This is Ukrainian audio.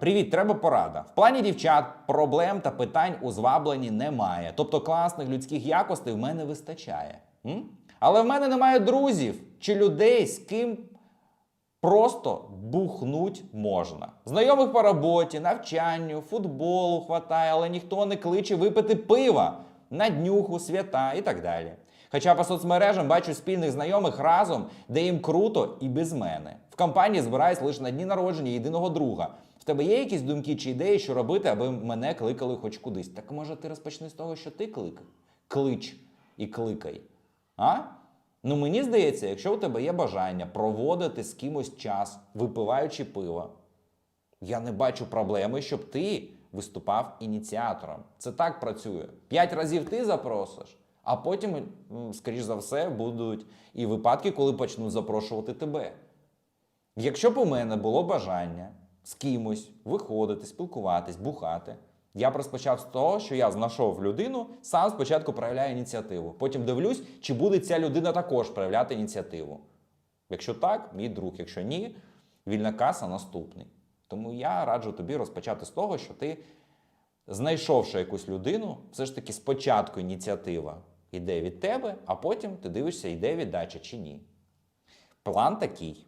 Привіт, треба порада. В плані дівчат проблем та питань у звабленні немає. Тобто класних людських якостей в мене вистачає. М? Але в мене немає друзів чи людей, з ким просто бухнуть можна. Знайомих по роботі, навчанню, футболу хватає, але ніхто не кличе випити пива на днюху, свята і так далі. Хоча по соцмережам бачу спільних знайомих разом, де їм круто і без мене. В компанії збираюсь лише на дні народження єдиного друга. В тебе є якісь думки чи ідеї, що робити, аби мене кликали хоч кудись? Так може ти розпочни з того, що ти клик? Клич і кликай. А? Ну мені здається, якщо у тебе є бажання проводити з кимось час, випиваючи пиво, я не бачу проблеми, щоб ти виступав ініціатором. Це так працює. П'ять разів ти запросиш, а потім, скоріш за все, будуть і випадки, коли почнуть запрошувати тебе. Якщо б у мене було бажання з кимось виходити, спілкуватись, бухати, я б розпочав з того, що я знайшов людину, сам спочатку проявляю ініціативу. Потім дивлюсь, чи буде ця людина також проявляти ініціативу. Якщо так, мій друг, якщо ні, вільна каса наступний. Тому я раджу тобі розпочати з того, що ти, знайшовши якусь людину, все ж таки спочатку ініціатива йде від тебе, а потім ти дивишся, йде віддача чи ні. План такий.